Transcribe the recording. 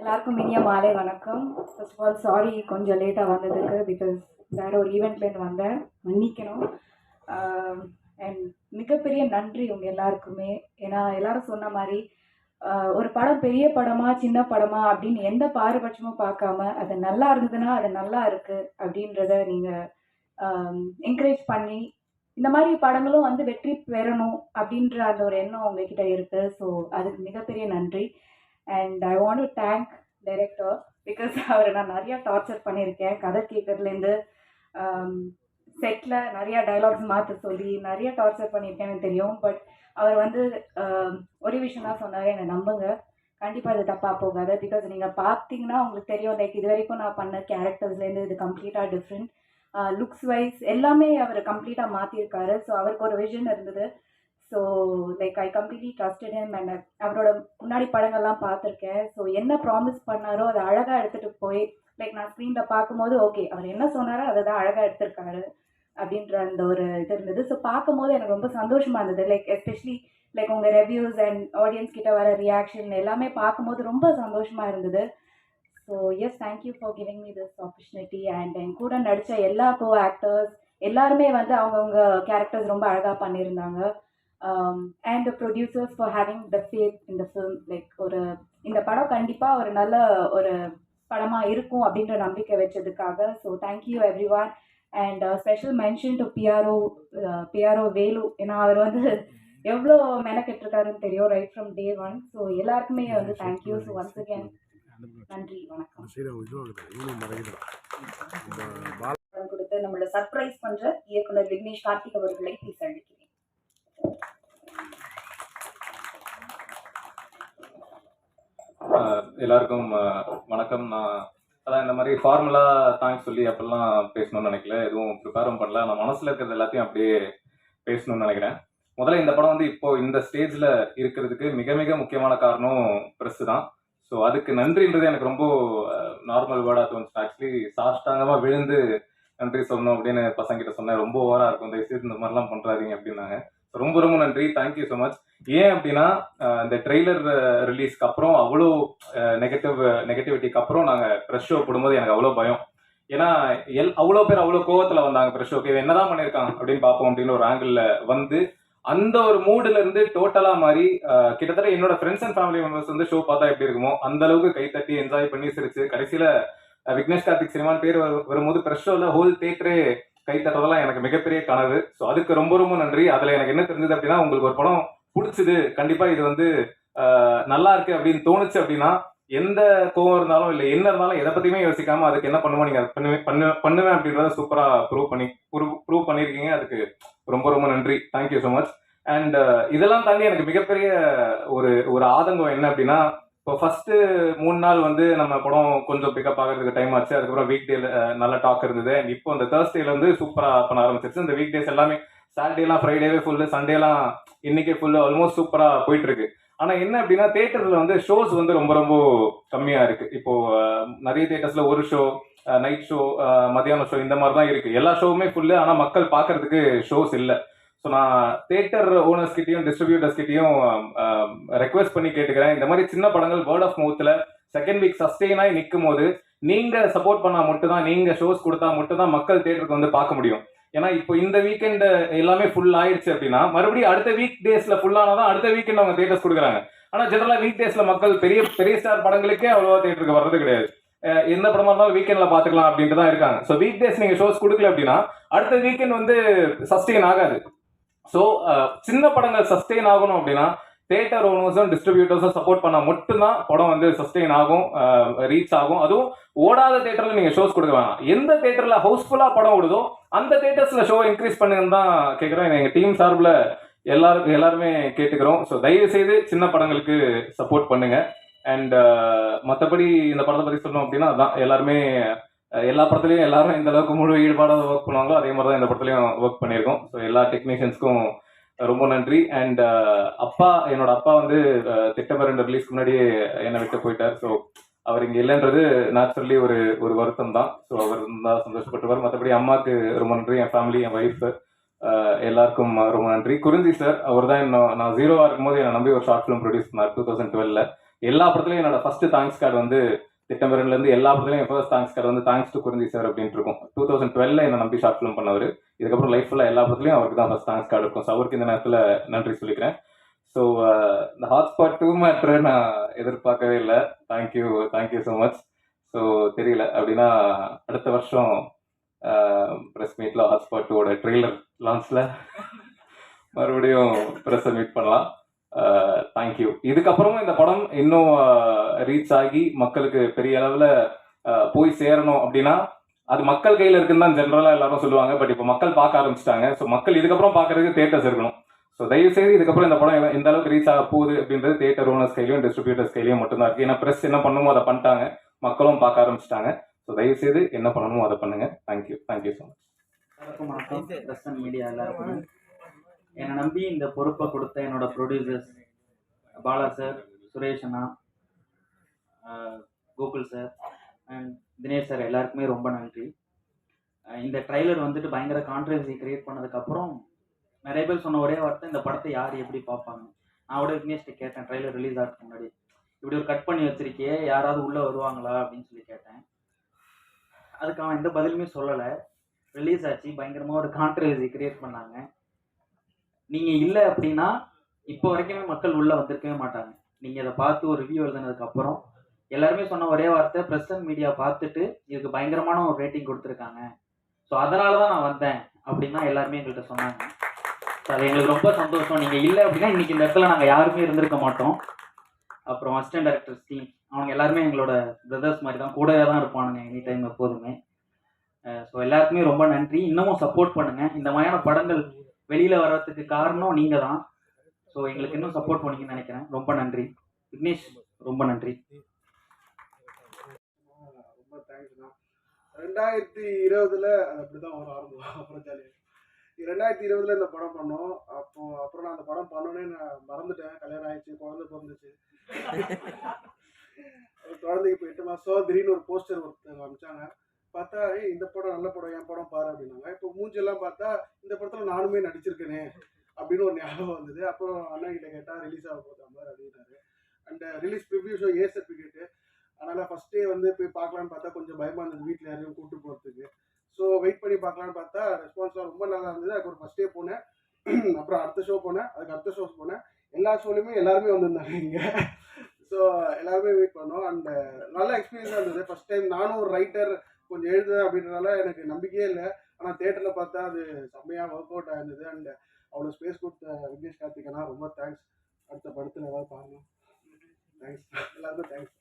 எல்லாருக்கும் இனிய மாலை வணக்கம். ஃபர்ஸ்ட் ஆஃப் ஆல் சாரி கொஞ்சம் லேட்டாக வந்ததுக்கு பிகாஸ் வேறு ஒரு ஈவெண்ட்லேருந்து வந்தேன். மன்னிக்கணும். அண்ட் மிகப்பெரிய நன்றி உங்கள் எல்லாருக்குமே. ஏன்னா எல்லாரும் சொன்ன மாதிரி ஒரு படம் பெரிய படமா சின்ன படமா அப்படின்னு எந்த பாரபட்சமும் பார்க்காம அது நல்லா இருந்ததுன்னா அது நல்லா இருக்கு அப்படின்றத நீங்கள் என்கரேஜ் பண்ணி இந்த மாதிரி படங்களும் வந்து வெற்றி பெறணும் அப்படின்ற அந்த ஒரு எண்ணம் உங்ககிட்ட இருக்கு. ஸோ அதுக்கு மிகப்பெரிய நன்றி. And I want to thank director because அவரை நான் நிறையா டார்ச்சர் பண்ணியிருக்கேன். கதை கேட்கறதுலேருந்து செட்டில் நிறையா டைலாக்ஸ் மாற்ற சொல்லி நிறைய டார்ச்சர் பண்ணியிருக்கேன்னு தெரியும். பட் அவர் வந்து um, ஒரு விஷயம் தான் சொன்னார். என்னை நம்புங்க. கண்டிப்பாக அது தப்பாக போகாது. பிகாஸ் நீங்கள் பார்த்தீங்கன்னா உங்களுக்கு தெரியும் லைக் இது வரைக்கும் நான் பண்ண கேரக்டர்ஸ்லேருந்து இது கம்ப்ளீட்டாக டிஃப்ரெண்ட் லுக்ஸ் வைஸ் எல்லாமே அவர் கம்ப்ளீட்டாக மாற்றிருக்காரு ஸோ அவருக்கு ஒரு விஷன் இருந்தது. So like I completely trusted him and அவரோட முன்னாடி படங்கள்லாம் பார்த்துருக்கேன். ஸோ என்ன ப்ராமிஸ் பண்ணாரோ அதை அழகாக எடுத்துகிட்டு போய் லைக் நான் ஸ்க்ரீனில் பார்க்கும்போது ஓகே அவர் என்ன சொன்னாரோ அதை தான் அழகாக எடுத்திருக்காரு அப்படின்ற அந்த ஒரு இது இருந்தது. ஸோ பார்க்கும்போது எனக்கு ரொம்ப சந்தோஷமாக இருந்தது. லைக் எஸ்பெஷலி லைக் உங்கள் ரெவ்யூஸ் அண்ட் ஆடியன்ஸ் கிட்ட வர ரியாக்ஷன் எல்லாமே பார்க்கும்போது ரொம்ப சந்தோஷமாக இருந்தது. So yes thank you for giving me this opportunity and என் கூட நடித்த எல்லா கோ ஆக்டர்ஸ் எல்லாருமே வந்து அவங்கவுங்க கேரக்டர்ஸ் ரொம்ப அழகாக பண்ணியிருந்தாங்க. And producers for having the faith இந்த ஃபிலிம் லைக் ஒரு இந்த படம் கண்டிப்பாக ஒரு நல்ல ஒரு படமாக இருக்கும் அப்படின்ற நம்பிக்கை வச்சதுக்காக so thank you everyone and special mention to PRO PRO Velu ஏன்னா அவர் வந்து எவ்வளோ மெனக்கெட்டிருக்காருன்னு தெரியும் right from day one so எல்லாருக்குமே வந்து தேங்க்யூ ஸோ ஒன்ஸ் அகேன் நன்றி வணக்கம். கொடுத்து நம்மள சர்ப்ரைஸ் பண்ற இயக்குனர் விக்னேஷ் கார்த்திக் அவர்களை பேச எல்லாருக்கும் வணக்கம். நான் அதான் இந்த மாதிரி ஃபார்முலா தேங்க்ஸ் சொல்லி அப்படிலாம் பேசணும்னு நினைக்கல. எதுவும் ப்ரிப்பேரும் பண்ணல. நான் மனசுல இருக்கிறது எல்லாத்தையும் அப்படியே பேசணும்னு நினைக்கிறேன். முதல்ல இந்த படம் வந்து இப்போ இந்த ஸ்டேஜ்ல இருக்கிறதுக்கு மிக மிக முக்கியமான காரணம் ப்ரெஸ் தான். ஸோ அதுக்கு நன்றின்றது எனக்கு ரொம்ப நார்மல் வேர்டா தோணுச்சு. ஆக்சுவலி சாஷ்டாங்கமா விழுந்து நன்றி சொல்லணும் அப்படின்னு பசங்கிட்ட சொன்னேன். ரொம்ப ஓவரா இருக்கும். தயவுசெய்து இந்த மாதிரிலாம் பண்றாதீங்க அப்படின்னாங்க. ரொம்ப ரொம்ப நன்றி. தேங்க்யூ ஸோ மச் ஏன் அப்படின்னா இந்த ட்ரெய்லர் ரிலீஸ்க்கு அப்புறம் அவ்வளோ நெகட்டிவ் நெகட்டிவிட்டிக்கு அப்புறம் நாங்கள் ப்ரெஷ் ஷோ போடும்போது எனக்கு அவ்வளோ பயம். ஏன்னா எல் அவ்வளோ பேர் அவ்வளோ கோவத்தில் வந்தாங்க ப்ரெஷ் ஷோக்கு என்னதான் பண்ணியிருக்காங்க அப்படின்னு பார்ப்போம் அப்படின்னு ஒரு ஆங்கிளில் வந்து அந்த ஒரு மூடுல இருந்து டோட்டலா மாதிரி கிட்டத்தட்ட என்னோட ஃப்ரெண்ட்ஸ் அண்ட் ஃபேமிலி மெம்பர்ஸ் வந்து ஷோ பார்த்தா எப்படி இருக்குமோ அந்த அளவுக்கு கை தட்டி என்ஜாய் பண்ணி சிரிச்சு கடைசியில விக்னேஷ் கார்த்திக் சினிமான் பேர் வரும்போது ப்ரெஷ் ஷோல ஹோல் தேட்டரே கை தட்டுறதெல்லாம் எனக்கு மிகப்பெரிய கனவு. ஸோ அதுக்கு ரொம்ப ரொம்ப நன்றி. அதில் எனக்கு என்ன தெரிஞ்சது அப்படின்னா உங்களுக்கு ஒரு படம் பிடிச்சது. கண்டிப்பாக இது வந்து நல்லா இருக்கு அப்படின்னு தோணுச்சு அப்படின்னா எந்த கோவம் இருந்தாலும் இல்லை என்ன இருந்தாலும் எதை பற்றியுமே யோசிக்காம அதுக்கு என்ன பண்ணுவோம் நீங்கள் அதை பண்ணுவேன் அப்படின்றத சூப்பராக ப்ரூவ் பண்ணி ப்ரூவ் பண்ணிருக்கீங்க. அதுக்கு ரொம்ப ரொம்ப நன்றி. தேங்க்யூ ஸோ மச் அண்ட் இதெல்லாம் தாண்டி எனக்கு மிகப்பெரிய ஒரு ஒரு ஆதங்கம் என்ன அப்படின்னா இப்போ ஃபர்ஸ்ட் மூணு நாள் வந்து நம்ம படம் கொஞ்சம் பிக்கப் ஆகிறதுக்கு டைம் ஆச்சு. அதுக்கப்புறம் வீக் டேல நல்ல டாக் இருந்தது. அண்ட் இப்போ இந்த தேர்ஸ்டேல வந்து சூப்பரா பண்ண ஆரம்பிச்சிருச்சு. இந்த வீக் டேஸ் எல்லாமே சாட்டர்டேலாம் ஃப்ரைடேவே ஃபுல்லு சண்டேலாம் இன்னைக்கே ஃபுல்லு ஆல்மோஸ்ட் சூப்பரா போயிட்டு இருக்கு. ஆனா என்ன அப்படின்னா தேட்டர்ல வந்து ஷோஸ் வந்து ரொம்ப ரொம்ப கம்மியா இருக்கு. இப்போ நிறைய தேட்டர்ஸ்ல ஒரு ஷோ நைட் ஷோ மதியானம் ஷோ இந்த மாதிரி தான் இருக்கு. எல்லா ஷோவுமே ஃபுல்லு ஆனா மக்கள் பாக்குறதுக்கு ஷோஸ் இல்லை. ஸோ நான் தேட்டர் ஓனர்ஸ் கிட்டையும் டிஸ்ட்ரிபியூட்டர்ஸ் கிட்டயும் ரெக்வெஸ்ட் um, um, பண்ணி கேட்டுக்கிறேன். இந்த மாதிரி சின்ன படங்கள் வேர்ட் ஆஃப் மவுத்தில் செகண்ட் வீக் சஸ்டெயின் ஆகி நிற்கும் போது நீங்க சப்போர்ட் பண்ணா மட்டும் தான் நீங்க ஷோஸ் கொடுத்தா மட்டும் தான் மக்கள் தேட்டருக்கு வந்து பார்க்க முடியும். ஏன்னா இப்போ இந்த வீக்கெண்ட் எல்லாமே ஃபுல் ஆயிடுச்சு அப்படின்னா மறுபடியும் அடுத்த வீக் டேஸ்ல ஃபுல்லானதான் அடுத்த வீக்கெண்ட் அவங்க தேட்டர்ஸ் கொடுக்குறாங்க. ஆனா ஜெனரலா வீக் டேஸ்ல மக்கள் பெரிய பெரிய ஸ்டார் படங்களுக்கே அவ்வளோவா தேட்டருக்கு வர்றது கிடையாது. எந்த படமா இருந்தாலும் வீக்கெண்ட்ல பாத்துக்கலாம் அப்படின்ட்டு தான் இருக்காங்க. ஸோ வீக் டேஸ் நீங்க ஷோஸ் கொடுக்கல அப்படின்னா அடுத்த வீக்கெண்ட் வந்து சஸ்டெயின் ஆகாது. ஸோ uh, சின்ன படங்கள் சஸ்டெயின் ஆகணும் அப்படின்னா தேட்டர் ஓனர்ஸும் டிஸ்ட்ரிபியூட்டர்ஸும் சப்போர்ட் பண்ணால் மட்டும்தான் படம் வந்து சஸ்டெயின் ஆகும் uh, ரீச் ஆகும். அதுவும் ஓடாத தேட்டரில் நீங்கள் ஷோஸ் கொடுக்க வேணாம். எந்த தேட்டரில் ஹவுஸ்ஃபுல்லாக படம் ஓடுதோ அந்த தேட்டர்ஸில் ஷோ இன்க்ரீஸ் பண்ணுங்கன்னு தான் கேட்குறேன் எங்கள் டீம் சார்பில் எல்லாருக்கும் எல்லாருமே கேட்டுக்கிறோம். ஸோ தயவு செய்து சின்ன படங்களுக்கு சப்போர்ட் பண்ணுங்க. அண்ட் uh, மற்றபடி இந்த படத்தை பற்றி சொல்லணும் அப்படின்னா அதான். எல்லாருமே எல்லா படத்துலையும் எல்லாரும் எந்த அளவுக்கு முழு ஈடுபாடாக ஒர்க் பண்ணுவாங்களோ அதே மாதிரி தான் இந்த படத்துலையும் ஒர்க் பண்ணியிருக்கோம். ஸோ எல்லா டெக்னீஷியன்ஸ்க்கும் ரொம்ப நன்றி. அண்ட் அப்பா என்னோட அப்பா வந்து அஹ், திட்டமரண்டு ரிலீஸ்க்கு முன்னாடியே என்னை விட்டு போயிட்டார். ஸோ அவர் இங்கே இல்லைன்றது நேச்சுரலி ஒரு ஒரு வருத்தம் தான். ஸோ அவர் இருந்தால் சந்தோஷப்பட்டுவார் மற்றபடி அம்மாவுக்கு ரொம்ப நன்றி. என் ஃபேமிலி என் ஒய்ஃப் எல்லாருக்கும் ரொம்ப நன்றி. குறிஞ்சி சார் அவர் தான் இன்னும் நான் ஜீரோவாக இருக்கும்போது என்னை நம்பி ஒரு ஷார்ட் ஃபிலிம் ப்ரொடியூஸ் பண்ணார். டூ தௌசண்ட் டுவெல்ல எல்லா படத்துலையும் என்னோட ஃபர்ஸ்ட் தேங்க்ஸ் கார்டு வந்து திட்டமிரன்ல இருந்து எல்லா படத்துலையும் ஃபர்ஸ்ட் தேங்க்ஸ் கார்டு வந்து தேங்க்ஸ் டு குருந்தி சார் அப்படின்ட்டு இருக்கும். டூ தௌசண்ட் டுவெல்ல என்ன நம்பி ஷார்ட் ஃபிலிம் பண்ணவர். இதுக்கப்புறம் லைஃப் ஃபுல்லாக எல்லா படத்துலையும் அவருக்கு தான் ஃபர்ஸ்ட் தேங்க்ஸ் கார்டு இருக்கும். ஸோ அவருக்கு இந்த நேரத்தில் நன்றி சொல்லிக்கிறேன். ஸோ இந்த ஹாட்ஸ்பாட் டூ மேட்ரு நான் எதிர்பார்க்கவே இல்லை. Thank you thank you so much so தெரியல. அப்படின்னா அடுத்த வருஷம் ப்ரெஸ் மீட்டில் ஹாட்ஸ்பாட் டூவோட ட்ரெய்லர் லான்ச்சில் மறுபடியும் ப்ரெஸ்ஸை மீட் பண்ணலாம். தேங்க்யூ இதுக்கப்புறமும் இந்த படம் இன்னும் ரீச் ஆகி மக்களுக்கு பெரிய அளவில் போய் சேரணும் அப்படின்னா அது மக்கள் கையில் இருக்குன்னு தான் ஜென்ரலாக எல்லாரும் சொல்லுவாங்க. பட் இப்போ மக்கள் பார்க்க ஆரம்பிச்சிட்டாங்க. ஸோ மக்கள் இதுக்கப்புறம் பார்க்கறதுக்கு தேட்டர்ஸ் இருக்கணும். ஸோ தயவு செய்து இதுக்கப்புறம் இந்த படம் எந்த- அளவுக்கு ரீச் ஆக போகுது அப்படின்றது தேட்டர் ஓனர்ஸ் கையிலையும் டிஸ்ட்ரிபியூட்டர்ஸ் கையிலையும் மட்டும்தான் இருக்கு. ஏன்னா ப்ரெஸ் என்ன பண்ணுமோ அதை பண்ணிட்டாங்க. மக்களும் பார்க்க ஆரம்பிச்சிட்டாங்க. ஸோ தயவு செய்து என்ன பண்ணணுமோ அதை பண்ணுங்க. Thank you thank you so much வணக்கம் பிரஸ் அண்ட் மீடியா எல்லாருக்கும். என்னை நம்பி இந்த பொறுப்பை கொடுத்த என்னோட producers Bala sir Suresh Anna Gokul sir and Dinesh sir எல்லாருக்குமே ரொம்ப நன்றி. இந்த ட்ரைலர் வந்துட்டு பயங்கர கான்ட்ரவர்சி கிரியேட் பண்ணதுக்கப்புறம் நிறைய பேர் சொன்ன ஒரே வார்த்தை இந்த படத்தை யார் எப்படி பார்ப்பாங்க? நான் கூட விக்னேஷ்ட கேட்டேன் ட்ரைலர் ரிலீஸ் ஆகிறதுக்கு முன்னாடி. இப்படி ஒரு கட் பண்ணி வச்சிருக்கியே யாராவது உள்ளே வருவாங்களா அப்படின்னு சொல்லி கேட்டேன். அதுக்கு அவன் எந்த பதிலுமே சொல்லலை. ரிலீஸ் ஆச்சு பயங்கரமாக ஒரு கான்ட்ரவர்சி கிரியேட் பண்ணாங்க. நீங்கள் இல்லை அப்படின்னா இப்போ வரைக்குமே மக்கள் உள்ளே வந்திருக்கவே மாட்டாங்க. நீங்கள் இதை பார்த்து ஒரு ரிவ்யூ எழுதுனதுக்கு அப்புறம் எல்லாருமே சொன்ன ஒரே வார்த்தை ப்ரெஸ் அண்ட் மீடியா பார்த்துட்டு இதுக்கு பயங்கரமான ஒரு ரேட்டிங் கொடுத்துருக்காங்க. ஸோ அதனால தான் நான் வந்தேன் அப்படின்னு தான் எல்லாருமே எங்கள்கிட்ட சொன்னாங்க. ஸோ அது எங்களுக்கு ரொம்ப சந்தோஷம். நீங்கள் இல்லை அப்படின்னா இன்னைக்கு இந்த இடத்துல நாங்கள் யாருமே இருந்திருக்க மாட்டோம். அப்புறம் அசிஸ்டன்ட் டைரக்டர் டீம் அவங்க எல்லாருமே எங்களோட பிரதர்ஸ் மாதிரி தான் கூடவே தான் இருப்பானுங்க எனி டைம் எப்போதுமே. ஸோ எல்லாருக்குமே ரொம்ப நன்றி. இன்னமும் சப்போர்ட் பண்ணுங்க. இந்த மாதிரியான படங்கள் வெளியில வர்றதுக்கு காரணம் நீங்க தான் ஸோ எங்களுக்கு இன்னும் சப்போர்ட் பண்ணீங்கன்னு நினைக்கிறேன். ரொம்ப நன்றி. விக்னேஷ் ரொம்ப நன்றி. ரொம்ப தேங்க்ஸ்ண்ணா ரெண்டாயிரத்தி இருபதுல அப்படிதான் ஒரு ஆரம்பம். அப்புறம் ஜாலியாக ரெண்டாயிரத்தி இருபதுல இந்த படம் பண்ணோம். அப்போ அப்புறம் நான் அந்த படம் பண்ணோன்னே நான் மறந்துட்டேன். கல்யாணம் ஆயிடுச்சு குழந்தை பிறந்துச்சு. குழந்தைக்கு இப்போ எட்டு மாதம் திடீர்னு ஒரு போஸ்டர் ஒருத்தர் அனுப்பிச்சாங்க பார்த்தா ஏய் இந்த படம் நல்ல படம் என் படம் பாரு அப்படின்னாங்க. இப்போ மூஞ்செல்லாம் பார்த்தா இந்த படத்தில் நானுமே நடிச்சிருக்கேனே அப்படின்னு ஒரு ஞாபகம் வந்தது. அப்புறம் அண்ணா கிட்ட கேட்டால் ரிலீஸ் ஆக போகுது மாதிரி அப்படின்னாரு. And release preview show A certificate. அதனால் ஃபஸ்ட்டே வந்து போய் பார்க்கலான்னு பார்த்தா கொஞ்சம் பயமாக இருந்தது வீட்டில் யாரையும் கூப்பிட்டு போகிறதுக்கு ஸோ வெயிட் பண்ணி பார்க்கலான்னு பார்த்தா ரெஸ்பான்ஸ்லாம் ரொம்ப நல்லா இருந்தது. அதுக்கு ஒரு ஃபஸ்ட்டே போனேன். அப்புறம் அடுத்த ஷோ போனேன். அதுக்கு அடுத்த ஷோஸ் போனேன். எல்லா ஷோலையுமே எல்லாருமே வந்திருந்தாங்க இங்கே. ஸோ எல்லாருமே வெயிட் பண்ணோம். அண்ட் நல்ல எக்ஸ்பீரியன்ஸாக இருந்தது. ஃபஸ்ட் டைம் நானும் ஒரு ரைட்டர் கொஞ்சம் எழுது அப்படின்றனால எனக்கு நம்பிக்கையே இல்லை. ஆனால் தேட்டரில் பார்த்தா அது செம்மையாக ஒர்க் அவுட் ஆயிருந்தது. அண்ட் அவ்வளோ ஸ்பேஸ் கொடுத்த விக்னேஷ் கார்த்திகனா ரொம்ப தேங்க்ஸ் அடுத்த படத்தில் ஏதாவது பாருங்க தேங்க்ஸ் எல்லாருக்கும் தேங்க்ஸ்